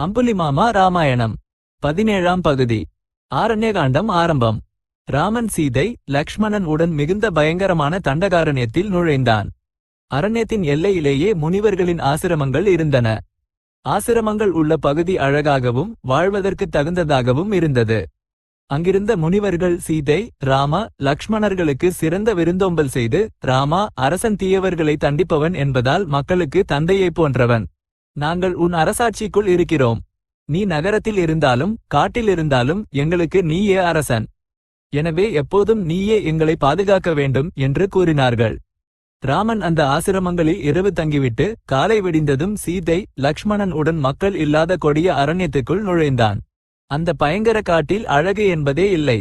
அம்புலிமாமா ராமாயணம். பதினேழாம் பகுதி. ஆரண்யகாண்டம் ஆரம்பம். ராமன் சீதை லக்ஷ்மணன் உடன் மிகுந்த பயங்கரமான தண்டகாரண்யத்தில் நுழைந்தான். அரண்யத்தின் எல்லையிலேயே முனிவர்களின் ஆசிரமங்கள் இருந்தன. ஆசிரமங்கள் உள்ள பகுதி அழகாகவும் வாழ்வதற்கு தகுந்ததாகவும் இருந்தது. அங்கிருந்த முனிவர்கள் சீதை ராமா லக்ஷ்மணர்களுக்கு சிறந்த விருந்தோம்பல் செய்து ராமா அரசன் தீயவர்களை தண்டிப்பவன் என்பதால் மக்களுக்கு தந்தையைப் போன்றவன். நாங்கள் உன் அரசாட்சிக்குள் இருக்கிறோம். நீ நகரத்தில் இருந்தாலும் காட்டில் இருந்தாலும் எங்களுக்கு நீயே அரசன். எனவே எப்போதும் நீயே எங்களை பாதுகாக்க வேண்டும் என்று கூறினார்கள். ராமன் அந்த ஆசிரமங்களில் இரவு தங்கிவிட்டு காலை விடிந்ததும் சீதை லக்ஷ்மணன் உடன் மக்கள் இல்லாத கொடிய அரண்யத்துக்குள் நுழைந்தான். அந்த பயங்கர காட்டில் அழகு என்பதே இல்லை.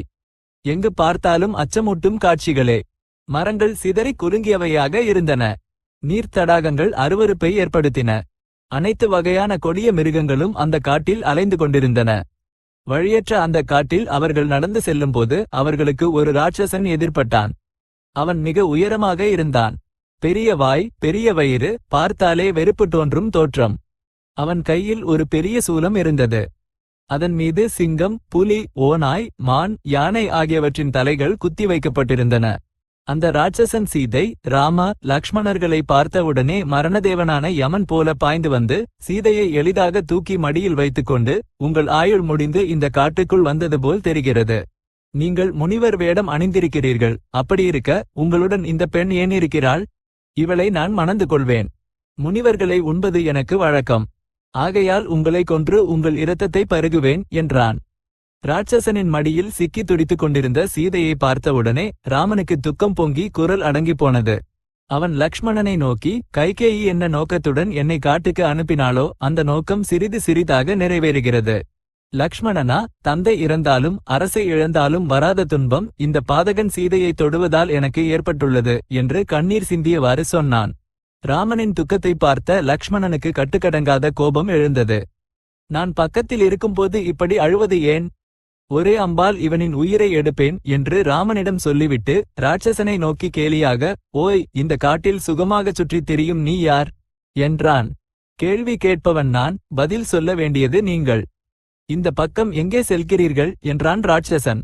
எங்கு பார்த்தாலும் அச்சமூட்டும் காட்சிகளே. மரங்கள் சிதறி குலுங்கியவையாக இருந்தன. நீர்த்தடாகங்கள் அருவருப்பை ஏற்படுத்தின. அனைத்து வகையான கொடிய மிருகங்களும் அந்த காட்டில் அலைந்து கொண்டிருந்தன. வழியற்ற அந்த காட்டில் அவர்கள் நடந்து செல்லும்போது அவர்களுக்கு ஒரு ராட்சசன் எதிர்ப்பட்டான் அவன் மிக உயரமாக இருந்தான். பெரிய வாய் பெரிய வயிறு பார்த்தாலே வெறுப்பு தோன்றும் தோற்றம். அவன் கையில் ஒரு பெரிய சூலம் இருந்தது. அதன் மீது சிங்கம் புலி ஓநாய் மான் யானை ஆகியவற்றின் தலைகள் குத்தி வைக்கப்பட்டிருந்தன. அந்த ராட்சசன் சீதை ராமா லக்ஷ்மணர்களை பார்த்தவுடனே மரணதேவனான யமன் போல பாய்ந்து வந்து சீதையை எளிதாக தூக்கி மடியில் வைத்துக்கொண்டு உங்கள் ஆயுள் முடிந்து இந்த காட்டுக்குள் வந்தது போல் தெரிகிறது. நீங்கள் முனிவர் வேடம் அணிந்திருக்கிறீர்கள். அப்படியிருக்க உங்களுடன் இந்த பெண் ஏன் இருக்கிறாள்? இவளை நான் மணந்து கொள்வேன். முனிவர்களை உண்பது எனக்கு வழக்கம். ஆகையால் உங்களை கொன்று உங்கள் இரத்தத்தை பருகுவேன் என்றான். ராட்சசனின் மடியில் சிக்கி துடித்துக் கொண்டிருந்த சீதையை பார்த்தவுடனே ராமனுக்கு துக்கம் பொங்கி குரல் அடங்கி போனது அவன் லக்ஷ்மணனை நோக்கி கைகேயி என்ன நோக்கத்துடன் என்னை காட்டுக்கு அனுப்பினாலோ அந்த நோக்கம் சிறிது சிறிதாக நிறைவேறுகிறது. லக்ஷ்மணனா தந்தை இறந்தாலும் அரசை இழந்தாலும் வராத துன்பம் இந்த பாதகன் சீதையை தொடுவதால் எனக்கு ஏற்பட்டுள்ளது என்று கண்ணீர் சிந்தியவாறு சொன்னான். ராமனின் துக்கத்தை பார்த்த லக்ஷ்மணனுக்கு கட்டுக்கடங்காத கோபம் எழுந்தது. நான் பக்கத்தில் இருக்கும்போது இப்படி அழுவது ஏன்? ஒரே அம்பால் இவனின் உயிரை எடுப்பேன் என்று ராமனிடம் சொல்லிவிட்டு ராட்சசனை நோக்கி கேலியாக ஓய் இந்த காட்டில் சுகமாகச் சுற்றித் திரியும் நீ யார்? என்றான். கேள்வி கேட்பவன் நான் பதில் சொல்ல வேண்டியது நீங்கள். இந்த பக்கம் எங்கே செல்கிறீர்கள்? என்றான் ராட்சசன்.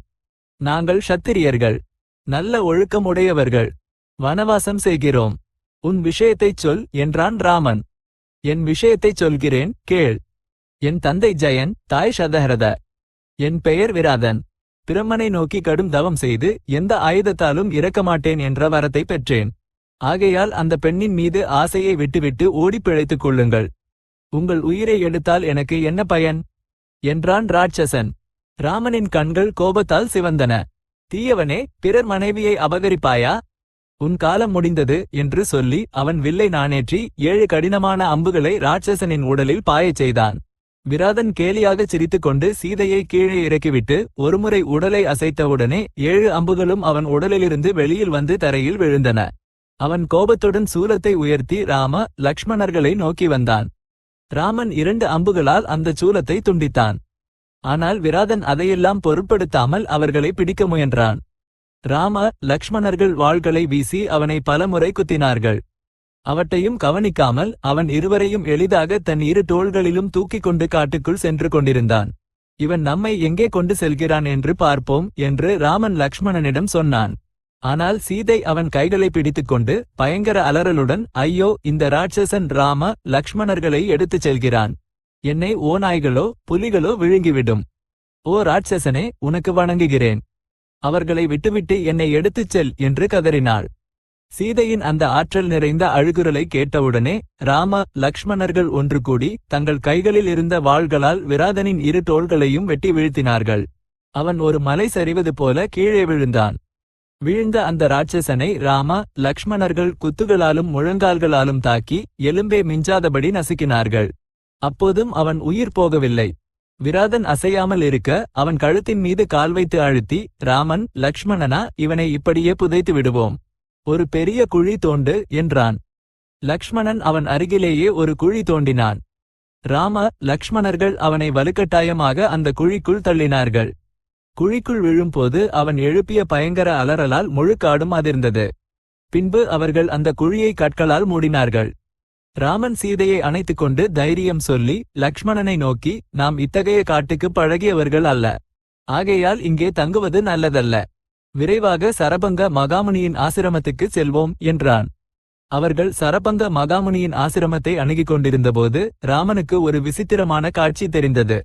நாங்கள் சத்திரியர்கள் நல்ல ஒழுக்கமுடையவர்கள் வனவாசம் செய்கிறோம். உன் விஷயத்தைச் சொல் என்றான் ராமன். என் விஷயத்தைச் சொல்கிறேன் கேள். என் தந்தை ஜெயன் தாய் சதஹரத. என் பெயர் விராதன். பிரம்மனை நோக்கி கடும் தவம் செய்து எந்த ஆயுதத்தாலும் இறக்க மாட்டேன் என்ற வரத்தை பெற்றேன். ஆகையால் அந்த பெண்ணின் மீது ஆசையை விட்டுவிட்டு ஓடிப் பிழைத்துக் கொள்ளுங்கள். உங்கள் உயிரை எடுத்தால் எனக்கு என்ன பயன்? என்றான் ராட்சசன். ராமனின் கண்கள் கோபத்தால் சிவந்தன. தீயவனே பிறர் மனைவியை அபகரிப்பாயா? உன் காலம் முடிந்தது என்று சொல்லி அவன் வில்லை நாணேற்றி ஏழு கடினமான அம்புகளை ராட்சசனின் உடலில் பாயச் செய்தான். விராதன் கேலியாகச் சிரித்துக்கொண்டு சீதையை கீழே இறக்கிவிட்டு ஒருமுறை உடலை அசைத்தவுடனே ஏழு அம்புகளும் அவன் உடலிலிருந்து வெளியில் வந்து தரையில் விழுந்தன. அவன் கோபத்துடன் சூலத்தை உயர்த்தி ராம லக்ஷ்மணர்களை நோக்கி வந்தான். ராமன் இரண்டு அம்புகளால் அந்த சூலத்தை துண்டித்தான். ஆனால் விராதன் அதையெல்லாம் பொருட்படுத்தாமல் அவர்களை பிடிக்க முயன்றான். ராம லக்ஷ்மணர்கள் வாள்களை வீசி அவனை பலமுறை குத்தினார்கள். அவற்றையும் கவனிக்காமல் அவன் இருவரையும் எளிதாக தன் இரு தோள்களிலும் தூக்கிக் கொண்டு காட்டுக்குள் சென்று கொண்டிருந்தான். இவன் நம்மை எங்கே கொண்டு செல்கிறான் என்று பார்ப்போம் என்று ராமன் லக்ஷ்மணனிடம் சொன்னான். ஆனால் சீதை அவன் கைகளை பிடித்துக்கொண்டு பயங்கர அலறலுடன் ஐயோ இந்த ராட்சசன் ராம லக்ஷ்மணர்களை எடுத்துச் செல்கிறான். என்னை ஓநாய்களோ புலிகளோ விழுங்கிவிடும். ஓ ராட்சசனே உனக்கு வணங்குகிறேன். அவர்களை விட்டுவிட்டு என்னை எடுத்துச் செல் என்று கதறினாள். சீதையின் அந்த ஆற்றல் நிறைந்த அழுகுரலை கேட்டவுடனே ராம லக்ஷ்மணர்கள் ஒன்று கூடி தங்கள் கைகளில் இருந்த வாள்களால் விராதனின் இரு தோள்களையும் வெட்டி வீழ்த்தினார்கள். அவன் ஒரு மலை சரிவது போல கீழே விழுந்தான். வீழ்ந்த அந்த ராட்சசனை ராமா லக்ஷ்மணர்கள் குத்துகளாலும் முழங்கால்களாலும் தாக்கி எலும்பே மிஞ்சாதபடி நசுக்கினார்கள். அப்போதும் அவன் உயிர் போகவில்லை. விராதன் அசையாமல் இருக்க அவன் கழுத்தின் மீது கால் வைத்து அழுத்தி ராமன் லக்ஷ்மணனா இவனை இப்படியே புதைத்து விடுவோம். ஒரு பெரிய குழி தோண்டு என்றான். லக்ஷ்மணன் அவன் அருகிலேயே ஒரு குழி தோண்டினான். ராம லக்ஷ்மணர்கள் அவனை வலுக்கட்டாயமாக அந்த குழிக்குள் தள்ளினார்கள். குழிக்குள் விழும்போது அவன் எழுப்பிய பயங்கர அலறலால் முழுக்காடும் அதிர்ந்தது. பின்பு அவர்கள் அந்த குழியை கற்களால் மூடினார்கள். ராமன் சீதையை அணைத்துக் கொண்டு தைரியம் சொல்லி லக்ஷ்மணனை நோக்கி நாம் இத்தகைய காட்டுக்கு பழகியவர்கள் அல்ல. ஆகையால் இங்கே தங்குவது நல்லதல்ல. விரைவாக சரபங்க மகாமுனியின் ஆசிரமத்துக்கு செல்வோம் என்றான். அவர்கள் சரபங்க மகாமுனியின் ஆசிரமத்தை அணுகிக் கொண்டிருந்தபோது ராமனுக்கு ஒரு விசித்திரமான காட்சி தெரிந்தது.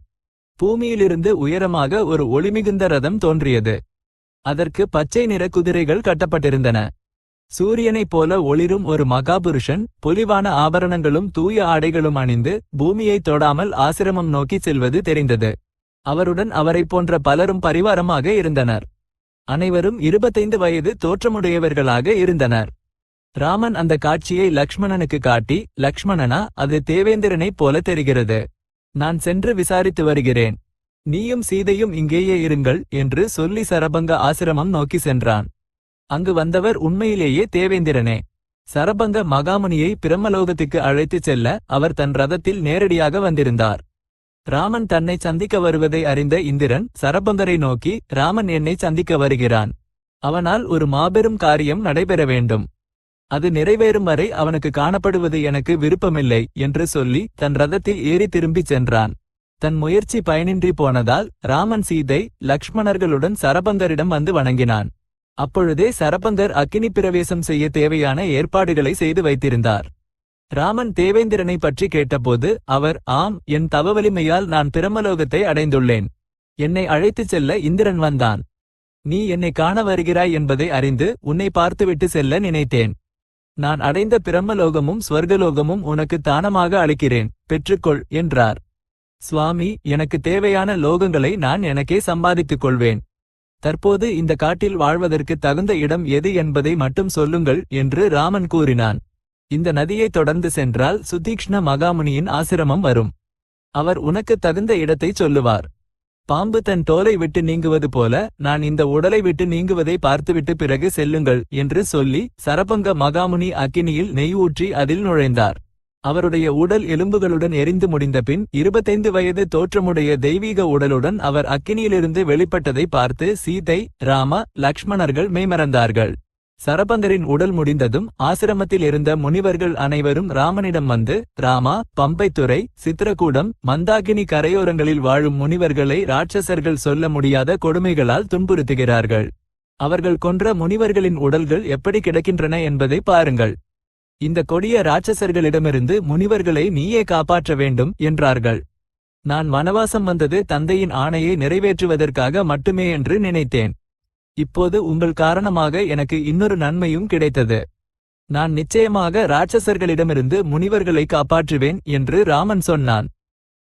பூமியிலிருந்து உயரமாக ஒரு ஒளிமிகுந்த ரதம் தோன்றியது. அதற்கு பச்சை நிற குதிரைகள் கட்டப்பட்டிருந்தன. சூரியனைப் போல ஒளிரும் ஒரு மகாபுருஷன் பொலிவான ஆபரணங்களும் தூய ஆடைகளும் அணிந்து பூமியை தொடாமல் ஆசிரமம் நோக்கி செல்வது தெரிந்தது. அவருடன் அவரைப் போன்ற பலரும் பரிவாரமாக இருந்தனர். அனைவரும் இருபத்தைந்து வயது தோற்றமுடையவர்களாக இருந்தனர். ராமன் அந்த காட்சியை லக்ஷ்மணனுக்கு காட்டி லக்ஷ்மணனா அது தேவேந்திரனைப் போல தெரிகிறது. நான் சென்று விசாரித்து வருகிறேன். நீயும் சீதையும் இங்கேயே இருங்கள் என்று சொல்லி சரபங்க ஆசிரமம் நோக்கி சென்றான். அங்கு வந்தவர் உண்மையிலேயே தேவேந்திரனே. சரபங்க மகாமுனியை பிரம்மலோகத்துக்கு அழைத்துச் செல்ல அவர் தன் ரதத்தில் நேரடியாக வந்திருந்தார். ராமன் தன்னை சந்திக்க வருவதை அறிந்த இந்திரன் சரபந்தரை நோக்கி ராமன் என்னை சந்திக்க வருகிறான். அவனால் ஒரு மாபெரும் காரியம் நடைபெற வேண்டும். அது நிறைவேறும் வரை அவனுக்கு காணப்படுவது எனக்கு விருப்பமில்லை என்று சொல்லி தன் ரதத்தில் ஏறி திரும்பிச் சென்றான். தன் முயற்சி பயனின்றி போனதால் ராமன் சீதை லக்ஷ்மணர்களுடன் சரபந்தரிடம் வந்து வணங்கினான். அப்பொழுதே சரபந்தர் அக்கினி பிரவேசம் செய்ய தேவையான ஏற்பாடுகளை செய்து வைத்திருந்தார். ராமன் தேவேந்திரனை பற்றி கேட்டபோது அவர் ஆம் என் தவவலிமையால் நான் பிரமலோகத்தை அடைந்துள்ளேன். என்னை அழைத்துச் செல்ல இந்திரன் வந்தான். நீ என்னை காண வருகிறாய் என்பதை அறிந்து உன்னை பார்த்துவிட்டு செல்ல நினைத்தேன். நான் அடைந்த பிரம்மலோகமும் ஸ்வர்கலோகமும் உனக்கு தானமாக அளிக்கிறேன். பெற்றுக்கொள் என்றார். சுவாமி எனக்கு தேவையான லோகங்களை நான் எனக்கே சம்பாதித்துக் கொள்வேன். தற்போது இந்த காட்டில் வாழ்வதற்கு தகுந்த இடம் எது என்பதை மட்டும் சொல்லுங்கள் என்று ராமன் கூறினான். இந்த நதியை தொடர்ந்து சென்றால் சுதீக்ஷ்ண மகாமுனியின் ஆசிரமம் வரும். அவர் உனக்கு தகுந்த இடத்தை சொல்லுவார். பாம்பு தன் தோலை விட்டு நீங்குவது போல நான் இந்த உடலை விட்டு நீங்குவதை பார்த்துவிட்டு பிறகு செல்லுங்கள் என்று சொல்லி சரபங்க மகாமுனி அக்கினியில் நெய் ஊற்றி அதில் நுழைந்தார். அவருடைய உடல் எலும்புகளுடன் எரிந்து முடிந்த பின் இருபத்தைந்து வயது தோற்றமுடைய தெய்வீக உடலுடன் அவர் அக்கினியிலிருந்து வெளிப்பட்டதை பார்த்து சீதை ராம லக்ஷ்மணர்கள் மெய்மறந்தார்கள். சரபங்கரின் உடல் முடிந்ததும் ஆசிரமத்தில் இருந்த முனிவர்கள் அனைவரும் ராமனிடம் வந்து ராமா பம்பைத்துறை சித்திரகூடம் மந்தாகினி கரையோரங்களில் வாழும் முனிவர்களை ராட்சசர்கள் சொல்ல முடியாத கொடுமைகளால் துன்புறுத்துகிறார்கள். அவர்கள் கொன்ற முனிவர்களின் உடல்கள் எப்படி கிடக்கின்றன என்பதை பாருங்கள். இந்த கொடிய ராட்சசர்களிடமிருந்து முனிவர்களை நீயே காப்பாற்ற வேண்டும் என்றார்கள். நான் வனவாசம் வந்தது தந்தையின் ஆணையை நிறைவேற்றுவதற்காக மட்டுமே என்று நினைத்தேன். இப்போது உங்கள் காரணமாக எனக்கு இன்னொரு நன்மையும் கிடைத்தது. நான் நிச்சயமாக ராட்சசர்களிடமிருந்து முனிவர்களை காப்பாற்றுவேன் என்று ராமன் சொன்னான்.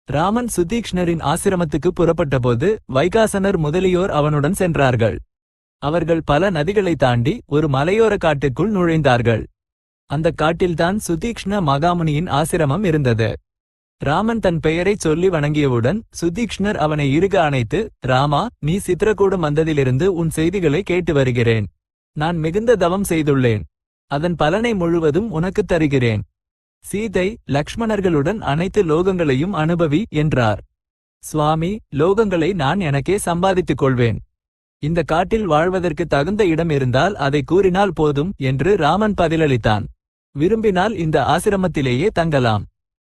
ராமன் சுதீக்ஷ்ணரின் ஆசிரமத்துக்கு புறப்பட்டபோது வைகாசனர் முதலியோர் அவனுடன் சென்றார்கள். அவர்கள் பல நதிகளை தாண்டி ஒரு மலையோர காட்டுக்குள் நுழைந்தார்கள். அந்த காட்டில்தான் சுதீக்ஷ்ண மகாமுனியின் ஆசிரமம் இருந்தது. ராமன் தன் பெயரைச் சொல்லி வணங்கியவுடன் சுதீக்ஷ்ணர் அவனை இருக அணைத்து ராமா நீ சித்திரக்கூடம் வந்ததிலிருந்து உன் செய்திகளை கேட்டு வருகிறேன். நான் மிகுந்த தவம் செய்துள்ளேன். அதன் பலனை முழுவதும் உனக்குத் தருகிறேன். சீதை லக்ஷ்மணர்களுடன் அனைத்து லோகங்களையும் அனுபவி என்றார். சுவாமி லோகங்களை நான் எனக்கே சம்பாதித்துக் கொள்வேன். இந்த காட்டில் வாழ்வதற்கு தகுந்த இடம் இருந்தால் அதை கூறினால் போதும் என்று ராமன் பதிலளித்தான். விரும்பினால் இந்த ஆசிரமத்திலேயே தங்கலாம்.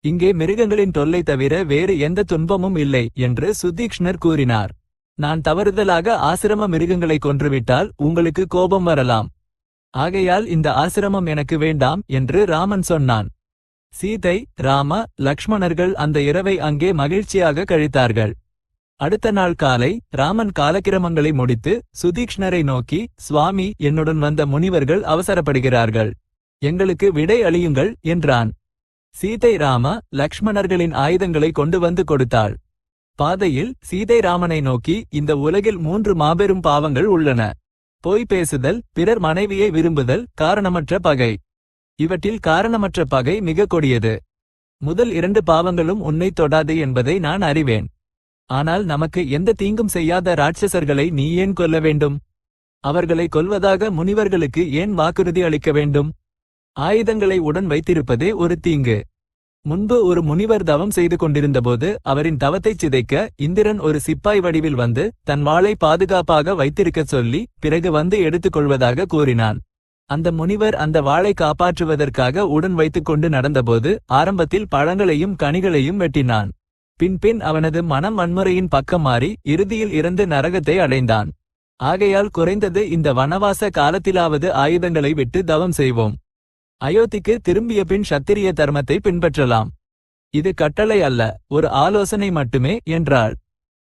இங்கே மிருகங்களின் தொல்லை தவிர வேறு எந்த துன்பமும் இல்லை என்று சுதீக்ஷ்ணர் கூறினார். நான் தவறுதலாக ஆசிரம மிருகங்களை கொன்றுவிட்டால் உங்களுக்கு கோபம் வரலாம். ஆகையால் இந்த ஆசிரமம் எனக்கு வேண்டாம் என்று ராமன் சொன்னான். சீதை ராம லக்ஷ்மணர்கள் அந்த இரவை அங்கே மகிழ்ச்சியாக கழித்தார்கள். அடுத்த நாள் காலை ராமன் காலக்கிரமங்களை முடித்து சுதீக்ஷ்ணரை நோக்கி சுவாமி என்னுடன் வந்த முனிவர்கள் அவசரப்படுகிறார்கள். எங்களுக்கு விடை அளியுங்கள் என்றான். சீதை ராம லக்ஷ்மணர்களின் ஆயுதங்களை கொண்டு வந்து கொடுத்தாள். பாதையில் சீதை ராமனை நோக்கி இந்த உலகில் மூன்று மாபெரும் பாவங்கள் உள்ளன. பொய் பேசுதல் பிறர் மனைவியை விரும்புதல் காரணமற்ற பகை. இவற்றில் காரணமற்ற பகை மிக கொடியது. முதல் இரண்டு பாவங்களும் உன்னை தொடாது என்பதை நான் அறிவேன். ஆனால் நமக்கு எந்த தீங்கும் செய்யாத ராட்சசர்களை நீ ஏன் கொல்ல வேண்டும்? அவர்களை கொல்வதாக முனிவர்களுக்கு ஏன் வாக்குறுதி அளிக்க வேண்டும்? ஆயுதங்களை உடன் வைத்திருப்பதே ஒரு தீங்கு. முன்பு ஒரு முனிவர் தவம் செய்து கொண்டிருந்தபோது அவரின் தவத்தைச் சிதைக்க இந்திரன் ஒரு சிப்பாய் வடிவில் வந்து தன் வாளை பாதுகாப்பாக வைத்திருக்கச் சொல்லி பிறகு வந்து எடுத்துக்கொள்வதாக கூறினான். அந்த முனிவர் அந்த வாளை காப்பாற்றுவதற்காக உடன் வைத்துக் கொண்டு நடந்தபோது ஆரம்பத்தில் பழங்களையும் கனிகளையும் வெட்டினான். பின்பின் அவனது மனம் வன்முறையின் பக்கம் மாறி இறுதியில் இறந்து நரகத்தை அடைந்தான். ஆகையால் குறைந்தது இந்த வனவாச காலத்திலாவது ஆயுதங்களை விட்டு தவம் செய்வோம். அயோத்திக்கு திரும்பிய பின் சத்திரிய தர்மத்தை பின்பற்றலாம். இது கட்டளை அல்ல ஒரு ஆலோசனை மட்டுமே என்றாள்.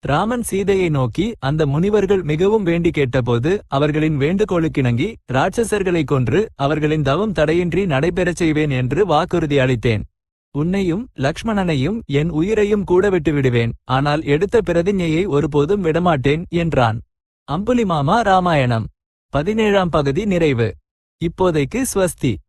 ராமன் சீதையை நோக்கி அந்த முனிவர்கள் மிகவும் வேண்டி கேட்டபோது அவர்களின் வேண்டுகோளுக்கிணங்கி ராட்சசர்களை கொன்று அவர்களின் தவம் தடையின்றி நடைபெறச் செய்வேன் என்று வாக்குறுதி அளித்தேன். உன்னையும் லக்ஷ்மணனையும் என் உயிரையும் கூட விட்டு விடுவேன் ஆனால் எடுத்த பிரதிஞ்ஞையை ஒருபோதும் விடமாட்டேன் என்றான். அம்புலிமாமா ராமாயணம். பதினேழாம் பகுதி நிறைவு. இப்போதைக்கு ஸ்வஸ்தி.